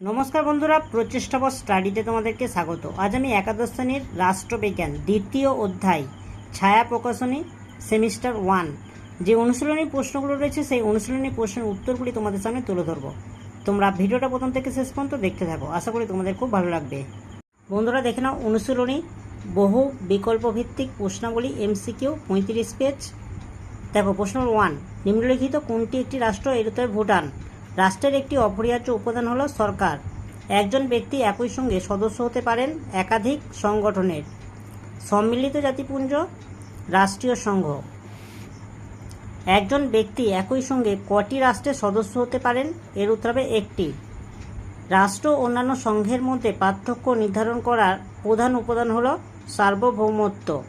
নমস্কার বন্ধুরা প্রচেষ্টাবশ স্টাডিতে তোমাদেরকে স্বাগত। আজ আমি একাদশ শ্রেণির রাষ্ট্রবিজ্ঞান, দ্বিতীয় অধ্যায়, ছায়া প্রকাশনী, সেমিস্টার ওয়ান। যে অনুশীলনী প্রশ্নগুলো রয়েছে, সেই অনুশীলনী প্রশ্নের উত্তরগুলি তোমাদের সামনে তুলে ধরবো। তোমরা ভিডিওটা প্রথম থেকে শেষ পর্যন্ত দেখতে থাকো। আশা করি তোমাদের খুব ভালো লাগবে। বন্ধুরা, দেখে নাও অনুশীলনী। বহু বিকল্প ভিত্তিক প্রশ্নাবলী এমসিকিউ পঁয়ত্রিশ পেজ। দেখো, প্রশ্ন ওয়ান নিম্নলিখিত কোনটি একটি রাষ্ট্র, এর উত্তরে ভুটান। রাষ্ট্রের একটি অপরিহার্য উপাদান হলো সরকার। একজন ব্যক্তি একই সঙ্গে সদস্য হতে পারেন একাধিক সংগঠনের। সম্মিলিত জাতিপুঞ্জ, রাষ্ট্রীয় সংঘ। একজন ব্যক্তি একই সঙ্গে কটি রাষ্ট্রের সদস্য হতে পারেন, এর উত্তর হবে একটি। রাষ্ট্র অন্যান্য সংঘের মধ্যে পার্থক্য নির্ধারণ করার প্রধান উপাদান হল সার্বভৌমত্ব।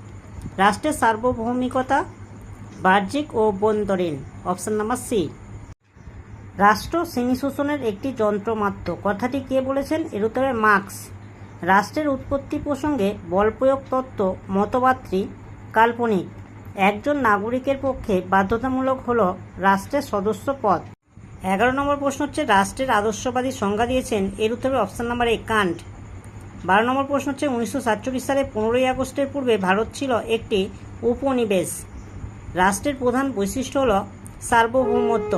রাষ্ট্রের সার্বভৌমিকতা, বাহ্যিক ও অভ্যন্তরীণ অপশন নাম্বার সি। রাষ্ট্র শ্রেণি শোষণের একটি যন্ত্র মাত্র। কথাটি কে বলেছেন? এর উত্তরে মার্কস। রাষ্ট্রের উৎপত্তি প্রসঙ্গে বল প্রয়োগ তত্ত্ব, মতবাদটি কাল্পনিক। একজন নাগরিকের পক্ষে বাধ্যতামূলক হল রাষ্ট্রের সদস্য পদ। এগারো নম্বর প্রশ্ন হচ্ছে, রাষ্ট্রের আদর্শবাদী সংজ্ঞা দিয়েছেন এর উত্তরে অপশন নাম্বার এ, কান্ট। বারো নম্বর প্রশ্ন হচ্ছে, উনিশশো সাতচল্লিশ সালে পনেরোই আগস্টের পূর্বে ভারত ছিল একটি উপনিবেশ। রাষ্ট্রের প্রধান বৈশিষ্ট্য হল সার্বভৌমত্ব।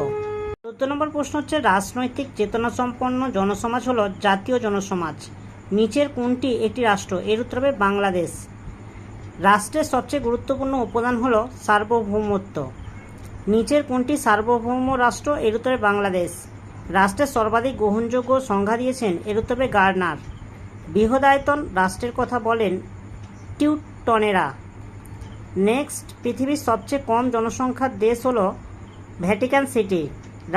চোদ্দ নম্বর প্রশ্ন হচ্ছে, রাজনৈতিক চেতনা সম্পন্ন জনসমাজ হল জাতীয় জনসমাজ। নিচের কোনটি একটি রাষ্ট্র? এর উত্তর হবে বাংলাদেশ। রাষ্ট্রের সবচেয়ে গুরুত্বপূর্ণ উপাদান হল সার্বভৌমত্ব। নিচের কোনটি সার্বভৌম রাষ্ট্র? এর উত্তরে বাংলাদেশ। রাষ্ট্রের সর্বাধিক গ্রহণযোগ্য সংজ্ঞা দিয়েছেন, এর উত্তরে গার্নার। বৃহদায়তন রাষ্ট্রের কথা বলেন টিউটনেরা। নেক্সট, পৃথিবীর সবচেয়ে কম জনসংখ্যার দেশ হল ভ্যাটিকান সিটি।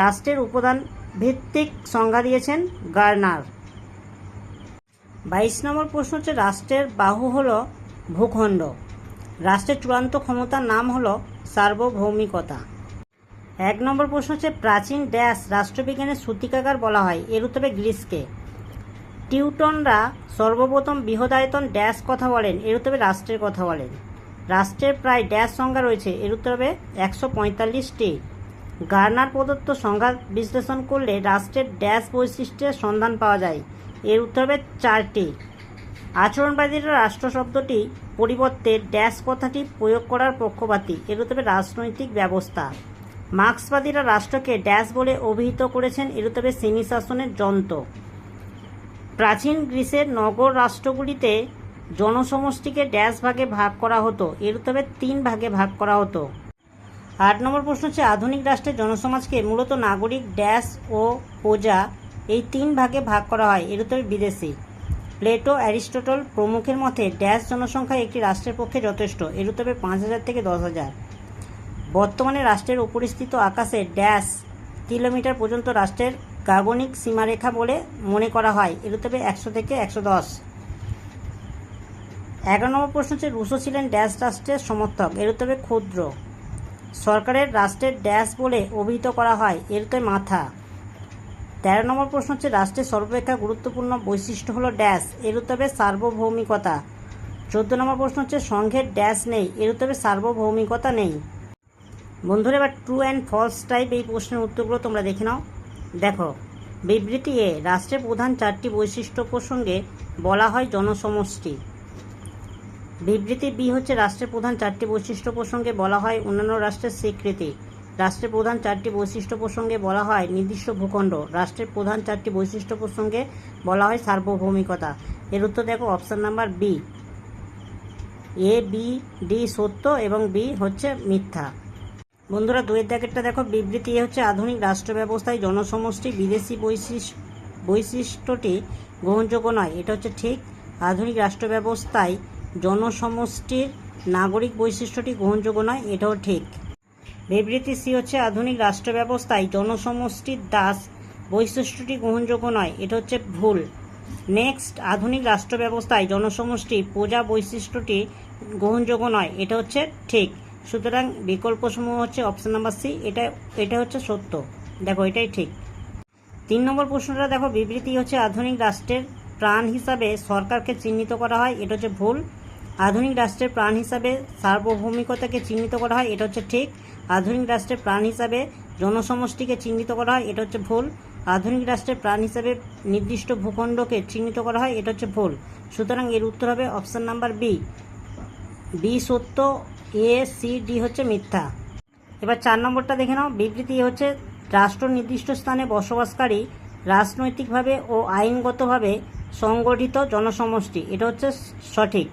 রাষ্ট্রের উপাদান ভিত্তিক সংজ্ঞা দিয়েছেন গার্নার। বাইশ নম্বর প্রশ্ন হচ্ছে, রাষ্ট্রের বাহু হল ভূখণ্ড। রাষ্ট্রের চূড়ান্ত ক্ষমতার নাম হল সার্বভৌমিকতা। এক নম্বর প্রশ্ন হচ্ছে, প্রাচীন ড্যাশ রাষ্ট্রবিজ্ঞানের সূতিকাগার বলা হয়, এর উত্তরে গ্রিসকে। টিউটনরা সর্বপ্রথম বৃহদায়তন ড্যাশ কথা বলেন, এর উত্তরে রাষ্ট্রের কথা বলেন। রাষ্ট্রের প্রায় ড্যাশ সংজ্ঞা রয়েছে, এর উত্তর একশো পঁয়তাল্লিশটি। গার্নার প্রদত্ত সংঘাত বিশ্লেষণ করলে রাষ্ট্রের ড্যাশ বৈশিষ্ট্যের সন্ধান পাওয়া যায়। এর উত্তর হবে চারটি। আচরণবাদীরা রাষ্ট্র শব্দটি পরিবর্তে ড্যাশ কথাটি প্রয়োগ করার পক্ষপাতী। এর উত্তর হবে রাজনৈতিক ব্যবস্থা। মার্ক্সবাদীরা রাষ্ট্রকে ড্যাশ বলে অভিহিত করেছেন। এর উত্তর হবে শ্রেণি শাসনের যন্ত্র। প্রাচীন গ্রিসের নগর রাষ্ট্রগুলিতে জনসমষ্টিকে ড্যাশ ভাগে ভাগ করা হতো। এর উত্তরে তিন ভাগে ভাগ করা হতো। আট নম্বর প্রশ্ন হচ্ছে, আধুনিক রাষ্ট্রের জনসমাজকে মূলত নাগরিক, ড্যাশ ও প্রজা এই তিন ভাগে ভাগ করা হয়। এর উত্তরে বিদেশি। প্লেটো, অ্যারিস্টটল প্রমুখের মতে ড্যাশ জনসংখ্যা একটি রাষ্ট্রের পক্ষে যথেষ্ট। এর উত্তরে পাঁচ হাজার থেকে দশ হাজার। বর্তমানে রাষ্ট্রের উপরিস্থিত আকাশে ড্যাশ কিলোমিটার পর্যন্ত রাষ্ট্রের কাগনিক সীমারেখা বলে মনে করা হয়। এর উত্তরে একশো থেকে একশো দশ। এগারো নম্বর প্রশ্ন হচ্ছে, রুশো ছিলেন ড্যাশ রাষ্ট্রের সমর্থক। এর উত্তরে ক্ষুদ্র। সরকারের রাষ্ট্রের ড্যাশ বলে অভিহিত করা হয়। এর উত্তরে মাথা। তেরো নম্বর প্রশ্ন হচ্ছে, রাষ্ট্রের সর্বাপেক্ষা গুরুত্বপূর্ণ বৈশিষ্ট্য হলো ড্যাশ। এর উত্তরে সার্বভৌমিকতা। চোদ্দ নম্বর প্রশ্ন হচ্ছে সংঘের ড্যাশ নেই। এর উত্তরে সার্বভৌমিকতা নেই। বন্ধুরা, এবার ট্রু অ্যান্ড ফলস টাইপ এই প্রশ্নের উত্তরগুলো তোমরা দেখে নাও। দেখো বিবৃতি এ রাষ্ট্রের প্রধান চারটি বৈশিষ্ট্য প্রসঙ্গে বলা হয় জনসমষ্টি। বিবৃতি বি হচ্ছে রাষ্ট্রের প্রধান চারটি বৈশিষ্ট্য প্রসঙ্গে বলা হয়, অন্যান্য রাষ্ট্রের স্বীকৃতি। রাষ্ট্রের প্রধান চারটি বৈশিষ্ট্য প্রসঙ্গে বলা হয়, নির্দিষ্ট ভূখণ্ড। রাষ্ট্রের প্রধান চারটি বৈশিষ্ট্য প্রসঙ্গে বলা হয়, সার্বভৌমিকতা। এর উত্তর দেখো, option number B. A, B, D সত্য এবং বি হচ্ছে মিথ্যা। বন্ধুরা, দুয়ের দ্যাকেটটা দেখো, বিবৃতি হচ্ছে আধুনিক রাষ্ট্র ব্যবস্থায় জনসমষ্টি বিদেশি বৈশিষ্ট্য বৈশিষ্ট্যটি গ্রহণযোগ্য নয়। এটা হচ্ছে ঠিক, আধুনিক রাষ্ট্র ব্যবস্থায় জনসমষ্টির নাগরিক বৈশিষ্ট্যটি গ্রহণযোগ্য নয়, এটাও ঠিক। বিবৃতি সি হচ্ছে আধুনিক রাষ্ট্র ব্যবস্থায় জনসমষ্টির দাস বৈশিষ্ট্যটি গ্রহণযোগ্য নয়, এটা হচ্ছে ভুল। নেক্সট, আধুনিক রাষ্ট্র ব্যবস্থায় জনসমষ্টি প্রজা বৈশিষ্ট্যটি গ্রহণযোগ্য নয়, এটা হচ্ছে ঠিক। সুতরাং বিকল্পসমূহ হচ্ছে অপশন নাম্বার সি, এটা এটা হচ্ছে সত্য। দেখো, এটাই ঠিক। তিন নম্বর প্রশ্নটা দেখো, বিবৃতি হচ্ছে আধুনিক রাষ্ট্রের প্রাণ হিসাবে সরকারকে চিহ্নিত করা হয়, এটা হচ্ছে ভুল। আধুনিক রাষ্ট্রের প্রাণ হিসাবে সার্বভৌমিকতাকে চিহ্নিত করা হয়, এটা হচ্ছে ঠিক। আধুনিক রাষ্ট্রের প্রাণ হিসাবে জনসমষ্টিকে চিহ্নিত করা হয়, এটা হচ্ছে ভুল। আধুনিক রাষ্ট্রের প্রাণ হিসাবে নির্দিষ্ট ভূখণ্ডকে চিহ্নিত করা হয়, এটা হচ্ছে ভুল। সুতরাং এর উত্তর হবে অপশন নাম্বার বি। বি সত্য, এ, সি, ডি হচ্ছে মিথ্যা। এবার চার নম্বরটা দেখে নাও। বিবৃতি হচ্ছে, রাষ্ট্র নির্দিষ্ট স্থানে বসবাসকারী রাজনৈতিকভাবে ও আইনগতভাবে সংগঠিত জনসমষ্টি, এটা হচ্ছে সঠিক।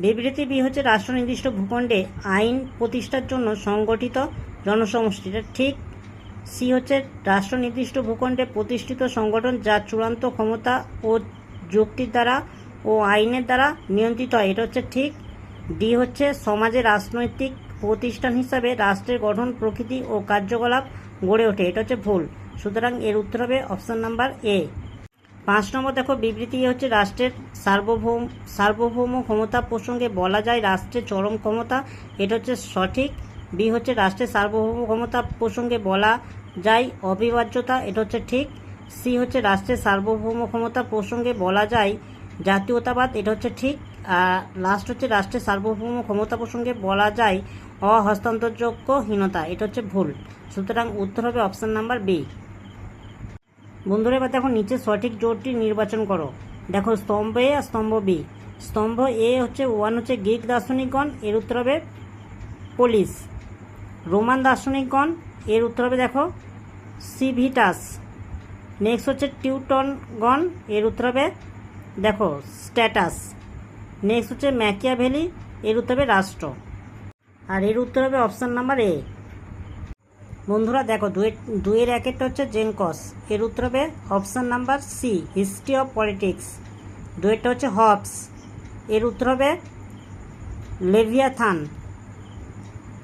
বিবৃতি বি হচ্ছে রাষ্ট্র নির্দিষ্ট ভূখণ্ডে আইন প্রতিষ্ঠার জন্য সংগঠিত জনসমষ্টি এটা ঠিক সি হচ্ছে রাষ্ট্র নির্দিষ্ট ভূখণ্ডে প্রতিষ্ঠিত সংগঠন যা চূড়ান্ত ক্ষমতা ও যুক্তির দ্বারা ও আইনের দ্বারা নিয়ন্ত্রিত হয়। এটা হচ্ছে ঠিক। ডি হচ্ছে সমাজে রাজনৈতিক প্রতিষ্ঠান হিসাবে রাষ্ট্রের গঠন, প্রকৃতি ও কার্যকলাপ গড়ে ওঠে। এটা হচ্ছে ভুল। সুতরাং এর উত্তর হবে অপশন নাম্বার এ। পাঁচ নম্বর দেখো, বিবৃতি হচ্ছে রাষ্ট্রের সার্বভৌম সার্বভৌম ক্ষমতা প্রসঙ্গে বলা যায় রাষ্ট্রের চরম ক্ষমতা, এটা হচ্ছে সঠিক। বি হচ্ছে রাষ্ট্রের সার্বভৌম ক্ষমতা প্রসঙ্গে বলা যায় অবিভাজ্যতা, এটা হচ্ছে ঠিক। সি হচ্ছে রাষ্ট্রের সার্বভৌম ক্ষমতা প্রসঙ্গে বলা যায় জাতীয়তাবাদ, এটা হচ্ছে ঠিক। আর লাস্ট হচ্ছে রাষ্ট্রের সার্বভৌম ক্ষমতা প্রসঙ্গে বলা যায় অহস্তান্তরযোগ্যহীনতা, এটা হচ্ছে ভুল। সুতরাং উত্তর হবে অপশান নাম্বার বি বন্ধুরা, এবার দেখো নিচে সঠিক জোরটি নির্বাচন করো। দেখো স্তম্ভ এ আর স্তম্ভ বি। স্তম্ভ এ হচ্ছে ওয়ান হচ্ছে গ্রিক দার্শনিকগণ, এর উত্তর হবে পোলিস। রোমান দার্শনিকগণ, এর উত্তর হবে দেখো সিভিটাস। নেক্সট হচ্ছে টিউটনগণ, এর উত্তর হবে দেখো স্ট্যাটাস। নেক্সট হচ্ছে ম্যাকিয়াভেলি, এর উত্তর হবে রাষ্ট্র। আর এর উত্তর হবে অপশান নাম্বার এ। বন্ধুরা দেখো, দুয়ের দুয়ের একেরটা হচ্ছে জেনকস। এর উত্তর হবে option number C, history of politics. দুয়েরটা হচ্ছে হবস। এর উত্তর হবে লেভিয়াথান।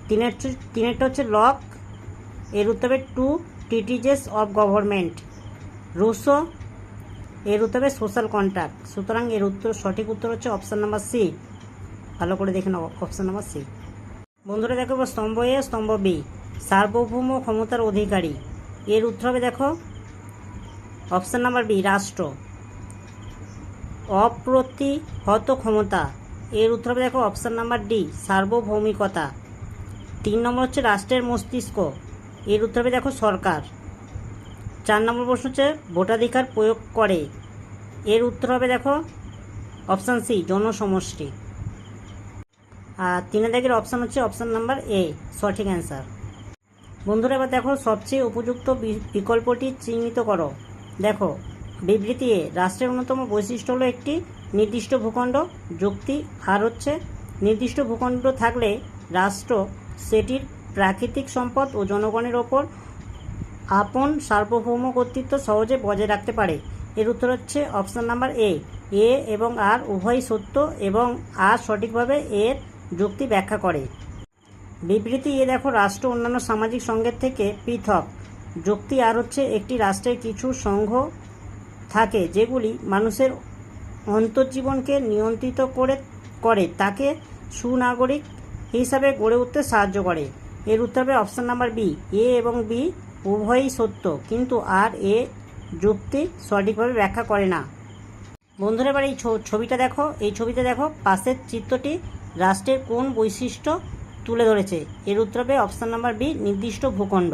তিনের তিনেরটা হচ্ছে লক। এর উত্তর হবে two treatises of government. Rousseau এর উত্তর হবে সোশ্যাল কন্ট্যাক্ট সুতরাং এর উত্তর সঠিক উত্তর হচ্ছে অপশান নাম্বার সি। ভালো করে দেখে নাও, অপশান নাম্বার সি। বন্ধুরা দেখো স্তম্ভ এ, স্তম্ভ বি। সার্বভৌম ক্ষমতার অধিকারী। এর উত্তর হবে দেখো অপশান নাম্বার বি রাষ্ট্র। অপ্রতিহত ক্ষমতা। এর উত্তর হবে দেখো অপশান নাম্বার ডি সার্বভৌমিকতা। তিন নম্বর হচ্ছে রাষ্ট্রের মস্তিষ্ক। এর উত্তর হবে দেখো, সরকার। চার নম্বর প্রশ্ন হচ্ছে, ভোটাধিকার প্রয়োগ করে। এর উত্তর হবে দেখো অপশান সি জনসমষ্টি। আর তিনের দাগের অপশান হচ্ছে অপশান নাম্বার এ সঠিক অ্যান্সার বন্ধুরা, এবার দেখো, সবচেয়ে উপযুক্ত বিকল্পটি চিহ্নিত করো। দেখো, বিবৃতি এ, রাষ্ট্রের অন্যতম বৈশিষ্ট্য হলো একটি নির্দিষ্ট ভূখণ্ড, যুক্তি, আর হচ্ছে নির্দিষ্ট ভূখণ্ড থাকলে রাষ্ট্র সেটির প্রাকৃতিক সম্পদ ও জনগণের ওপর আপন সার্বভৌম কর্তৃত্ব সহজে বজায় রাখতে পারে। এর উত্তর হচ্ছে অপশান নাম্বার এ এ এবং আর উভয়ই সত্য এবং আর সঠিকভাবে এর যুক্তি ব্যাখ্যা করে। বিবৃতি এ দেখো, রাষ্ট্র অন্যান্য সামাজিক সংঘের থেকে পৃথক। যুক্তি আর হচ্ছে একটি রাষ্ট্রের কিছু সংঘ থাকে যেগুলি মানুষের অন্তর্জীবনকে নিয়ন্ত্রিত করে করে, তাকে সুনাগরিক হিসাবে গড়ে উঠতে সাহায্য করে। এর উত্তর হবে অপশান নাম্বার বি এ এবং বি উভয়ই সত্য, কিন্তু আর এ যুক্তি সঠিকভাবে ব্যাখ্যা করে না। বন্ধুরা, এবার এই ছবিটা দেখো। এই ছবিতে দেখো, পাশের চিত্রটি রাষ্ট্রের কোন বৈশিষ্ট্য তুলে ধরেছে। এর উত্তর অপশান নাম্বার বি নির্দিষ্ট ভূখণ্ড।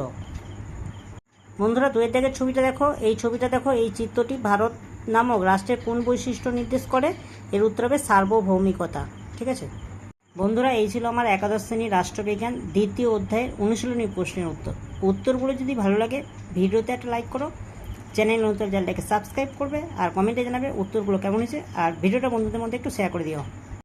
বন্ধুরা, দুয়ের দাগের ছবিটা দেখো। এই ছবিটা দেখো, এই চিত্রটি ভারত নামক রাষ্ট্রের কোন বৈশিষ্ট্য নির্দেশ করে? এর উত্তর হবে সার্বভৌমিকতা, ঠিক আছে? বন্ধুরা, এই ছিল আমার একাদশ শ্রেণির রাষ্ট্রবিজ্ঞান দ্বিতীয় অধ্যায়ের অনুশীলনী প্রশ্নের উত্তর। উত্তরগুলো যদি ভালো লাগে, ভিডিওতে একটা লাইক করো, চ্যানেল নতুন চ্যানেলটাকে সাবস্ক্রাইব করবে, আর কমেন্টে জানাবে উত্তরগুলো কেমন হয়েছে, আর ভিডিওটা বন্ধুদের মধ্যে একটু শেয়ার করে দিও।